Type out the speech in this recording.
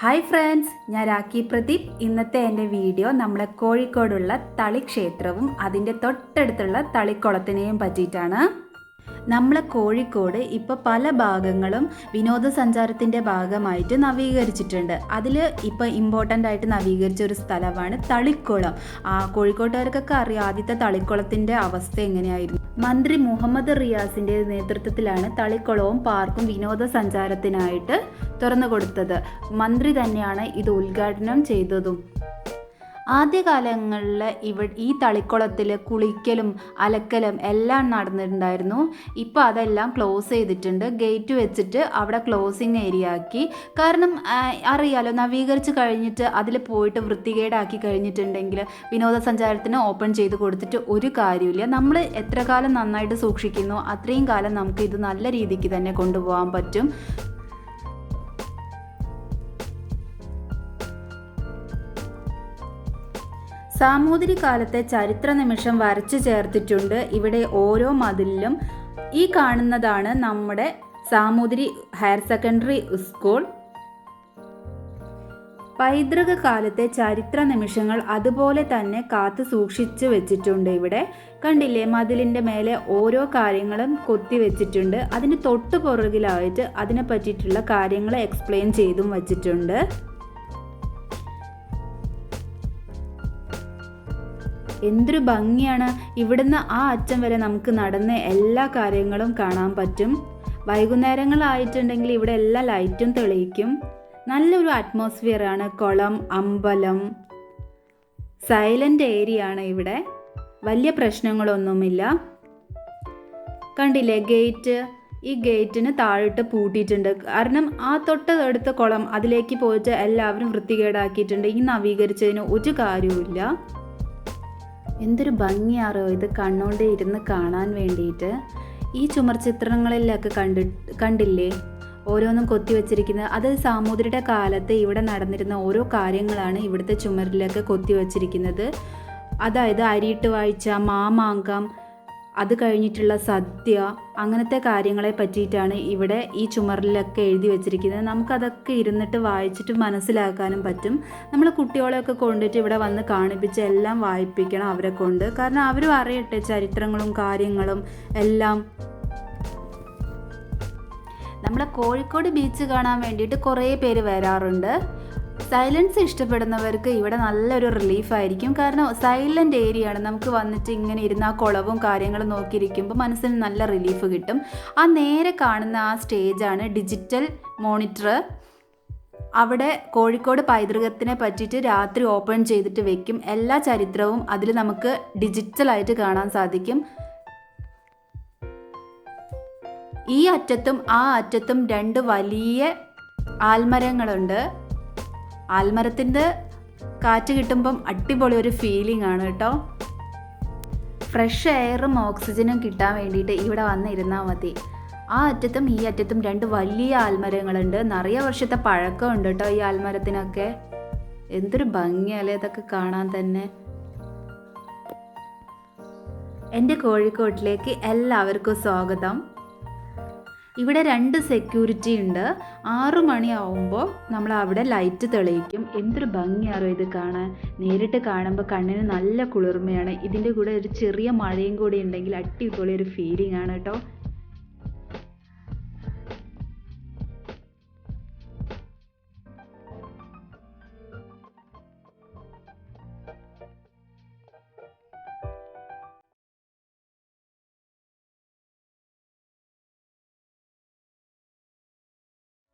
Hi friends ഞാൻ രാഖി പ്രദീപ്. ഇന്നത്തെ എന്റെ വീഡിയോ നമ്മളെ കോഴിക്കോടുള്ള തളി ക്ഷേത്രവും അതിന്റെ തൊട്ടടുത്തുള്ള തളിക്കുളത്തിനെയും പറ്റിയിട്ടാണ്. നമ്മളെ കോഴിക്കോട് ഇപ്പോൾ പല ഭാഗങ്ങളും വിനോദസഞ്ചാരത്തിന്റെ ഭാഗമായിട്ട് നവീകരിച്ചിട്ടുണ്ട്. അതിൽ ഇപ്പോൾ ഇമ്പോർട്ടന്റ് ആയിട്ട് നവീകരിച്ച ഒരു സ്ഥലമാണ് തളിക്കുളം. ആ കോഴിക്കോട്ടുകാർക്കൊക്കെ അറിയാം ആദ്യത്തെ തളിക്കുളത്തിന്റെ അവസ്ഥ എങ്ങനെയായിരുന്നു. മന്ത്രി മുഹമ്മദ് റിയാസിന്റെ നേതൃത്വത്തിലാണ് തളിക്കുളവും പാർക്കും വിനോദസഞ്ചാരത്തിനായിട്ട് തുറന്നു കൊടുത്തത് മന്ത്രി തന്നെയാണ് ഇത് ഉദ്ഘാടനം ചെയ്തതും. ആദ്യകാലങ്ങളിൽ ഇവ ഈ തളിക്കുളത്തിൽ കുളിക്കലും അലക്കലും എല്ലാം നടന്നിട്ടുണ്ടായിരുന്നു. ഇപ്പോൾ അതെല്ലാം ക്ലോസ് ചെയ്തിട്ടുണ്ട്. ഗേറ്റ് വെച്ചിട്ട് അവിടെ ക്ലോസിങ് ഏരിയ ആക്കി. കാരണം അറിയാലോ നവീകരിച്ച് കഴിഞ്ഞിട്ട് അതിൽ പോയിട്ട് വൃത്തികേടാക്കി കഴിഞ്ഞിട്ടുണ്ടെങ്കിൽ വിനോദസഞ്ചാരത്തിന് ഓപ്പൺ ചെയ്ത് കൊടുത്തിട്ട് ഒരു കാര്യമില്ല നമ്മൾ എത്ര കാലം നന്നായിട്ട് സൂക്ഷിക്കുന്നു അത്രയും കാലം നമുക്ക് ഇത് നല്ല രീതിക്ക് തന്നെ കൊണ്ടുപോകാൻ പറ്റും. സാമൂതിരി കാലത്തെ ചരിത്ര നിമിഷം വരച്ചു ചേർത്തിട്ടുണ്ട്. ഇവിടെ ഓരോ മതിലിലും ഈ കാണുന്നതാണ് നമ്മുടെ സാമൂതിരി ഹയർ സെക്കൻഡറി സ്കൂൾ. പൈതൃക കാലത്തെ ചരിത്ര നിമിഷങ്ങൾ അതുപോലെ തന്നെ കാത്തു സൂക്ഷിച്ചു വെച്ചിട്ടുണ്ട് ഇവിടെ. കണ്ടില്ലേ? മതിലിന്റെ മേലെ ഓരോ കാര്യങ്ങളും കൊത്തി വെച്ചിട്ടുണ്ട്. അതിന് തൊട്ടു പുറകിലായിട്ട് അതിനെ പറ്റിയിട്ടുള്ള കാര്യങ്ങൾ എക്സ്പ്ലെയിൻ ചെയ്തും വച്ചിട്ടുണ്ട്. എന്തൊരു ഭംഗിയാണ് ഇവിടുന്ന് ആ അറ്റം വരെ നമുക്ക് നടന്ന് എല്ലാ കാര്യങ്ങളും കാണാൻ പറ്റും. വൈകുന്നേരങ്ങളായിട്ടുണ്ടെങ്കിൽ ഇവിടെ എല്ലാ ലൈറ്റും തെളിയിക്കും. നല്ലൊരു അറ്റ്മോസ്ഫിയർ ആണ് കുളം അമ്പലം. സൈലന്റ് ഏരിയ ആണ് ഇവിടെ. വലിയ പ്രശ്നങ്ങളൊന്നുമില്ല. കണ്ടില്ലേ ഗേറ്റ്? ഈ ഗേറ്റിന് താഴിട്ട് പൂട്ടിയിട്ടുണ്ട്. കാരണം ആ തൊട്ടടുത്ത കുളം അതിലേക്ക് പോയിട്ട് എല്ലാവരും വൃത്തികേടാക്കിയിട്ടുണ്ട്. ഈ നവീകരിച്ചതിന് ഒരു കാര്യവുമില്ല. എന്തൊരു ഭംഗിയാറോ ഇത് കണ്ണോണ്ട് ഇരുന്ന് കാണാൻ വേണ്ടിയിട്ട്. ഈ ചുമർ ചിത്രങ്ങളിലൊക്കെ കണ്ടി കണ്ടില്ലേ? ഓരോന്നും കൊത്തി വെച്ചിരിക്കുന്നത്. അത് സാമൂതിരിയുടെ കാലത്ത് ഇവിടെ നടന്നിരുന്ന ഓരോ കാര്യങ്ങളാണ് ഇവിടുത്തെ ചുമരിലൊക്കെ കൊത്തി വെച്ചിരിക്കുന്നത്. അതായത് അരിയിട്ട് വായിച്ച മാമാങ്കം അത് കഴിഞ്ഞിട്ടുള്ള സദ്യ അങ്ങനത്തെ കാര്യങ്ങളെ പറ്റിയിട്ടാണ് ഇവിടെ ഈ ചുമറിലൊക്കെ എഴുതി വെച്ചിരിക്കുന്നത്. നമുക്കതൊക്കെ ഇരുന്നിട്ട് വായിച്ചിട്ട് മനസ്സിലാക്കാനും പറ്റും. നമ്മൾ കുട്ടികളെയൊക്കെ കൊണ്ടിട്ട് ഇവിടെ വന്ന് കാണിപ്പിച്ച് എല്ലാം വായിപ്പിക്കണം അവരെ കൊണ്ട്. കാരണം അവരും അറിയട്ടെ ചരിത്രങ്ങളും കാര്യങ്ങളും എല്ലാം. നമ്മുടെ കോഴിക്കോട് ബീച്ച് കാണാൻ വേണ്ടിയിട്ട് കുറേ പേര് വരാറുണ്ട്. സൈലൻസ് ഇഷ്ടപ്പെടുന്നവർക്ക് ഇവിടെ നല്ലൊരു റിലീഫായിരിക്കും കാരണം സൈലന്റ് ഏരിയ ആണ്. നമുക്ക് വന്നിട്ട് ഇങ്ങനെ ഇരുന്ന് ആ കുളവും കാര്യങ്ങളും നോക്കിയിരിക്കുമ്പോൾ മനസ്സിന് നല്ല റിലീഫ് കിട്ടും. ആ നേരെ കാണുന്ന ആ സ്റ്റേജാണ് ഡിജിറ്റൽ മോണിറ്റർ അവിടെ കോഴിക്കോട് പൈതൃകത്തിനെ പറ്റിയിട്ട് രാത്രി ഓപ്പൺ ചെയ്തിട്ട് വെക്കും. എല്ലാ ചരിത്രവും അതിൽ നമുക്ക് ഡിജിറ്റലായിട്ട് കാണാൻ സാധിക്കും. ഈ അറ്റത്തും ആ അറ്റത്തും രണ്ട് വലിയ ആൽമരങ്ങളുണ്ട്. ആൽമരത്തിന്റെ കാറ്റ് കിട്ടുമ്പം അടിപൊളി ഒരു ഫീലിംഗ് ആണ് കേട്ടോ. ഫ്രഷ് എയറും ഓക്സിജനും കിട്ടാൻ വേണ്ടിയിട്ട് ഇവിടെ വന്നിരുന്നാൽ മതി. ആ അറ്റത്തും ഈ അറ്റത്തും രണ്ട് വലിയ ആൽമരങ്ങളുണ്ട്. നിറയെ വർഷത്തെ പഴക്കമുണ്ട് കേട്ടോ ഈ ആൽമരത്തിനൊക്കെ. എന്തൊരു ഭംഗിയല്ലേ ഇതൊക്കെ കാണാൻ തന്നെ. എന്റെ കോഴിക്കോട്ടിലേക്ക് എല്ലാവർക്കും സ്വാഗതം. ഇവിടെ രണ്ട് സെക്യൂരിറ്റി ഉണ്ട്. ആറു മണിയാവുമ്പോൾ നമ്മൾ അവിടെ ലൈറ്റ് തെളിയിക്കും. എന്തൊരു ഭംഗിയാറോ ഇത് കാണാൻ. നേരിട്ട് കാണുമ്പോൾ കണ്ണിന് നല്ല കുളിർമയാണ്. ഇതിന്റെ കൂടെ ഒരു ചെറിയ മഴയും കൂടി ഉണ്ടെങ്കിൽ അടിപൊളി ഒരു ഫീലിംഗ് ആണ് കേട്ടോ.